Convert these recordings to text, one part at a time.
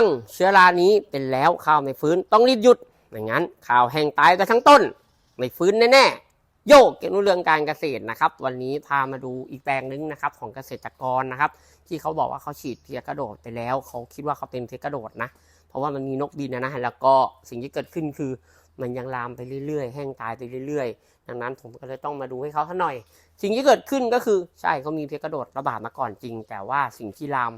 งเชื้อรานี้เป็นแล้วข้าวไม่ฟื้นต้องรีบหยุดไม่งั้นข้าวแห้งตายไปทั้งต้น ไม่ฟื้นแน่ๆโยกเกี่ยวกับเรื่องการเกษตรนะครับ วันนี้พามาดูอีกแปลงหนึงนะครับของเกษตรกรนะครับ ที่เขาบอกว่าเขาฉีดเพียกระโดดไปแล้ว เขาคิดว่าเขาเป็นเพียกระโดดนะ เพราะว่ามันมีนกบินนะนะแล้วก็สิ่งที่เกิดขึ้นคือมันยังลามไปเรื่อยๆ แห้งตายไปเรื่อยๆ ดังนั้นผมก็เลยต้องมาดูให้เขาท่าหน่อย สิ่งที่เกิดขึ้นก็คือใช่เขามีเพียกระโดดระบาดมาก่อนจริง แต่ว่าสิ่งที่ลาม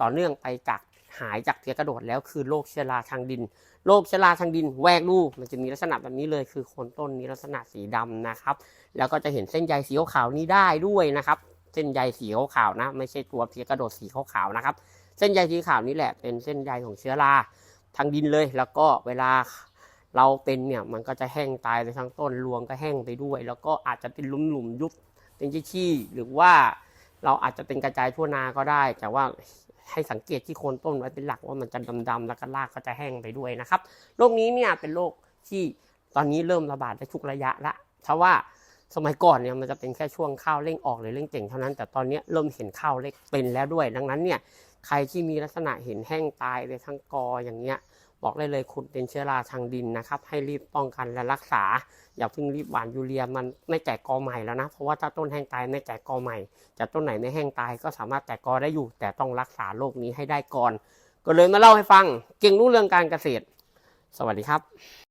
ต่อเนื่องไปจาก หายจากเพียกระโดดแล้วคือโรคเชื้อราทางดิน โรคเชื้อราทางดินแวกลูกมันจะมีลักษณะแบบนี้เลย คือโคนต้นมีลักษณะสีดำนะครับ แล้วก็จะเห็นเส้นใยสีขาวนี้ได้ด้วยนะครับ เส้นใยสีขาวนะ ไม่ใช่ตัวเพียกระโดดสีขาวนะครับ เส้นใยสีขาวนี่แหละเป็นเส้นใยของเชื้อราทางดินเลย แล้วก็เวลาเราเป็นเนี่ยมันก็จะแห้งตายไปทั้งต้นรวงก็แห้งไปด้วย แล้วก็อาจจะเป็นหลุมๆยุบเป็นชี้ๆหรือว่าเราอาจจะเป็นกระจายทั่วนาก็ได้ แต่ว่า ให้สังเกตที่โคนต้นไว้เป็นหลักว่ามันจะดำๆแล้วก็รากก็จะแห้งไปด้วยนะครับโรคนี้เนี่ยเป็นโรคที่ตอนนี้เริ่มระบาดได้ทุกระยะละเพราะว่าสมัยก่อนเนี่ยมันจะเป็นแค่ช่วงข้าวเร่งออกหรือเร่งเก่งเท่านั้น แต่ตอนนี้เริ่มเห็นข้าวเล็กเป็นแล้วด้วย ดังนั้นเนี่ย ใครที่มีลักษณะเห็นแห้งตายไปทั้งกออย่างเงี้ย บอกได้เลยคุณเป็นเชื้อราทางดินนะครับ ให้รีบป้องกันและรักษา อย่าเพิ่งรีบหว่านยูเรียมันไม่แตกกอใหม่แล้วนะ เพราะว่าถ้าต้นแห้งตายไม่แตกกอใหม่แต่ต้นไหนไม่แห้งตายก็สามารถแตกกอได้อยู่ แต่ต้องรักษาโรคนี้ให้ได้ก่อน ก็เลยมาเล่าให้ฟัง เก่งรู้เรื่องการเกษตร สวัสดีครับ